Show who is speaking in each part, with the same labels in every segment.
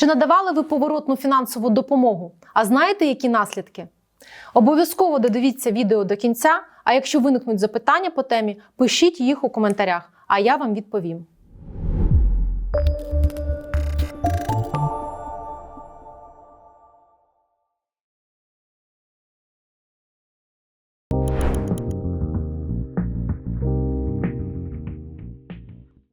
Speaker 1: Чи надавали ви поворотну фінансову допомогу? А знаєте, які наслідки? Обов'язково додивіться відео до кінця. А якщо виникнуть запитання по темі, пишіть їх у коментарях, а я вам відповім.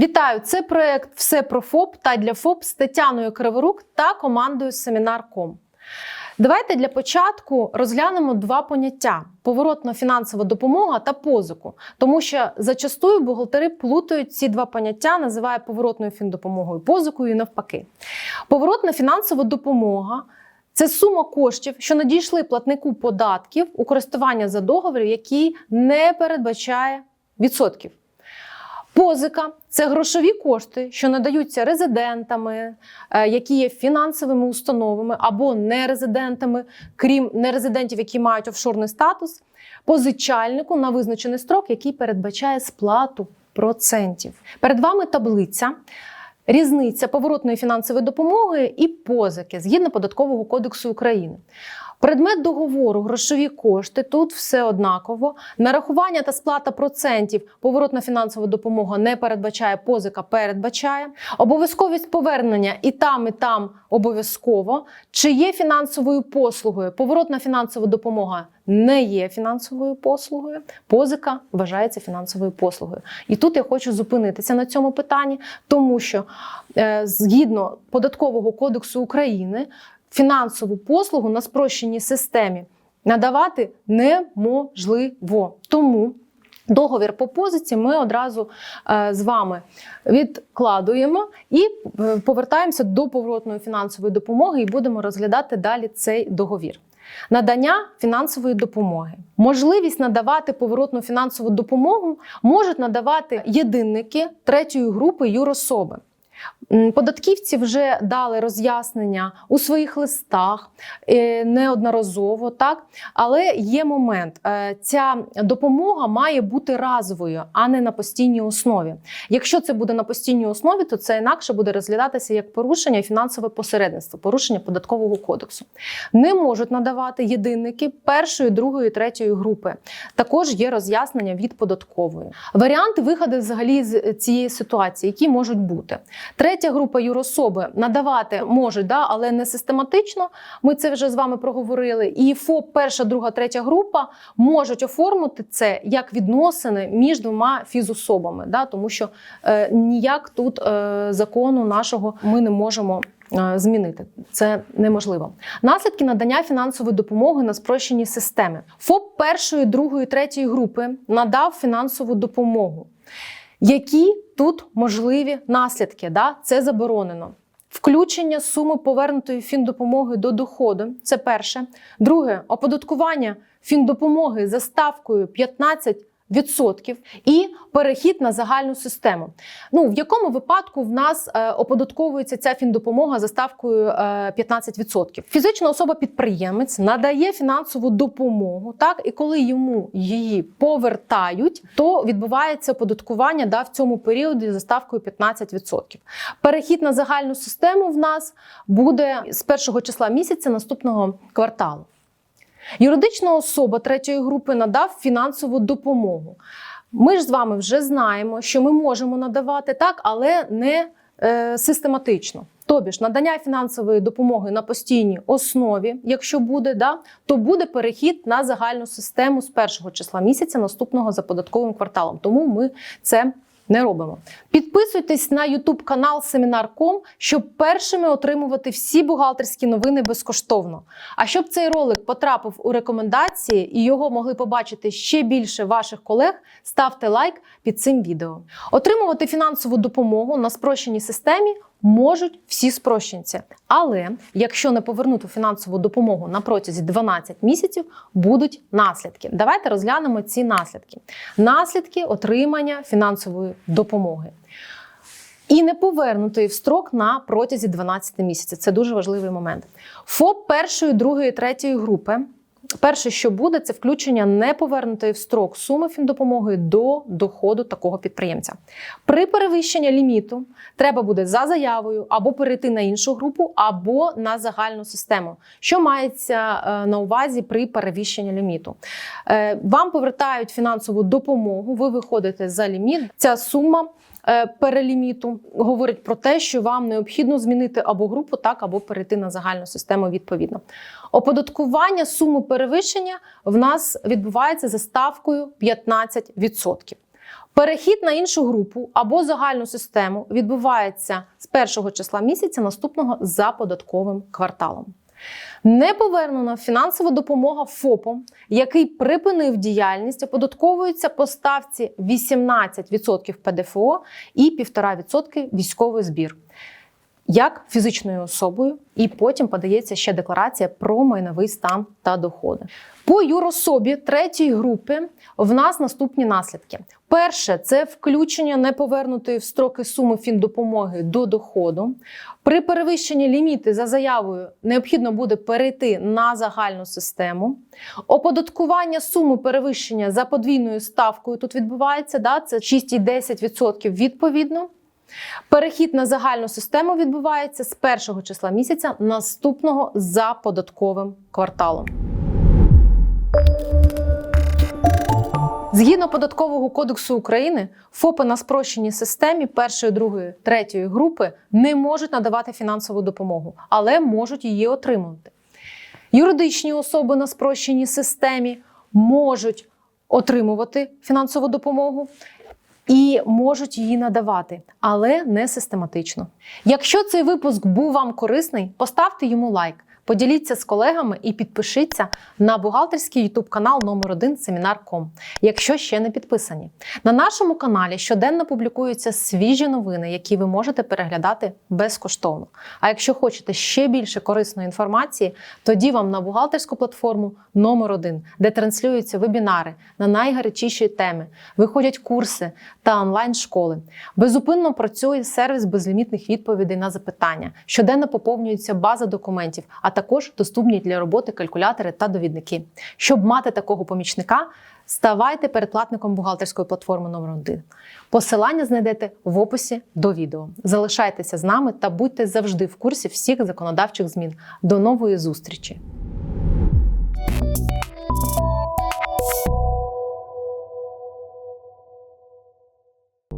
Speaker 1: Вітаю! Це проект Все про ФОП та для ФОП з Тетяною Криворук та командою Семінар.ком. Давайте для початку розглянемо два поняття: поворотна фінансова допомога та позику. Тому що зачастую бухгалтери плутають ці два поняття, називають поворотною фіндопомогою позикою і навпаки. Поворотна фінансова допомога. Це сума коштів, що надійшли платнику податків у користування за договір, який не передбачає відсотків. Позика це грошові кошти, що надаються резидентами, е, які є фінансовими установами або нерезидентами, крім нерезидентів, які мають офшорний статус, позичальнику на визначений строк, який передбачає сплату процентів. Перед вами таблиця. Різниця поворотної фінансової допомоги і позики згідно податкового кодексу України. Предмет договору, грошові кошти тут все однаково. Нарахування та сплата процентів поворотна фінансова допомога не передбачає, позика передбачає. Обов'язковість повернення і там, і там обов'язково. Чи є фінансовою послугою? Поворотна фінансова допомога не є фінансовою послугою. Позика вважається фінансовою послугою. І тут я хочу зупинитися на цьому питанні, тому що е, згідно податкового кодексу України фінансову послугу на спрощеній системі надавати неможливо. Тому договір по позиції ми одразу е, з вами відкладуємо і е, повертаємося до поворотної фінансової допомоги і будемо розглядати далі цей договір. Надання фінансової допомоги. Можливість надавати поворотну фінансову допомогу можуть надавати єдинники третьої групи юрособи. Податківці вже дали роз'яснення у своїх листах е, неодноразово, так але є момент: Е, ця допомога має бути разовою, а не на постійній основі. Якщо це буде на постійній основі, то це інакше буде розглядатися як порушення фінансове посередництво, порушення податкового кодексу. Не можуть надавати єдинники першої, другої, третьої групи. Також є роз'яснення від податкової. Варіанти виходу взагалі з цієї ситуації, які можуть бути. Третя група юрособи надавати можуть, да, але не систематично. Ми це вже з вами проговорили. І ФОП, перша, друга, третя група можуть оформити це як відносини між двома фізособами, да, тому що е, ніяк тут е, закону нашого ми не можемо. е, Змінити це неможливо. Наслідки надання фінансової допомоги на спрощеній системі. ФОП першої, другої, третьої групи надав фінансову допомогу. Які тут можливі наслідки? Да? Це заборонено. Включення суми повернутої фіндопомоги до доходу це перше. Друге оподаткування фіндопомоги за ставкою 15%. І перехід на загальну систему. Ну в якому випадку в нас е, оподатковується ця фіндопомога за ставкою е, 15%? Фізична особа-підприємець надає фінансову допомогу, так і коли йому її повертають, то відбувається оподаткування да, в цьому періоді за ставкою 15%. Перехід на загальну систему в нас буде з першого числа місяця наступного кварталу. Юридична особа третьої групи надав фінансову допомогу. Ми ж з вами вже знаємо, що ми можемо надавати так, але не е, систематично. Тобі ж надання фінансової допомоги на постійній основі, якщо буде, да, то буде перехід на загальну систему з першого числа місяця наступного за податковим кварталом. Тому ми це не робимо. Підписуйтесь на YouTube канал Семінар.ком, щоб першими отримувати всі бухгалтерські новини безкоштовно. А щоб цей ролик потрапив у рекомендації і його могли побачити ще більше ваших колег, ставте лайк під цим відео. Отримувати фінансову допомогу на спрощеній системі можуть всі спрощенці. Але якщо не повернути фінансову допомогу на протязі 12 місяців, будуть наслідки. Давайте розглянемо ці наслідки. Наслідки отримання фінансової допомоги. І не повернутої в строк на протязі 12 місяців. Це дуже важливий момент. ФОП першої, другої, третьої групи перше, що буде, це включення неповернутої в строк суми фіндопомоги до доходу такого підприємця. При перевищенні ліміту треба буде за заявою або перейти на іншу групу, або на загальну систему. Що мається е, на увазі при перевищенні ліміту? Е, Вам повертають фінансову допомогу, ви виходите за ліміт. Ця сума переліміту говорить про те, що вам необхідно змінити або групу, так або перейти на загальну систему відповідно. Оподаткування суми перевищення в нас відбувається за ставкою 15%. Перехід на іншу групу або загальну систему відбувається з першого числа місяця наступного за податковим кварталом. Неповернена фінансова допомога ФОПом, який припинив діяльність, оподатковується по ставці 18% ПДФО і 1,5% військовий збір. Як фізичною особою, і потім подається ще декларація про майновий стан та доходи. По юрособі третьої групи в нас наступні наслідки: перше це включення неповернутої в строки суми фіндопомоги до доходу. При перевищенні ліміти за заявою необхідно буде перейти на загальну систему. Оподаткування суми перевищення за подвійною ставкою тут відбувається. Да, це 6,10% відповідно. Перехід на загальну систему відбувається з першого числа місяця наступного за податковим кварталом. Згідно податкового кодексу України, ФОПи на спрощеній системі першої, другої, третьої групи не можуть надавати фінансову допомогу, але можуть її отримувати. Юридичні особи на спрощеній системі можуть отримувати фінансову допомогу і можуть її надавати, але не систематично. Якщо цей випуск був вам корисний, поставте йому лайк. Поділіться з колегами і підпишіться на бухгалтерський ютуб канал номер 1 Семінар.ком, якщо ще не підписані. На нашому каналі щоденно публікуються свіжі новини, які ви можете переглядати безкоштовно. А якщо хочете ще більше корисної інформації, тоді вам на бухгалтерську платформу номер 1 де транслюються вебінари на найгарячіші теми, виходять курси та онлайн-школи. Безупинно працює сервіс безлімітних відповідей на запитання. Щоденно поповнюється база документів, а також доступні для роботи калькулятори та довідники. Щоб мати такого помічника, ставайте передплатником бухгалтерської платформи номер 1 Посилання знайдете в описі до відео. Залишайтеся з нами та будьте завжди в курсі всіх законодавчих змін. До нової зустрічі!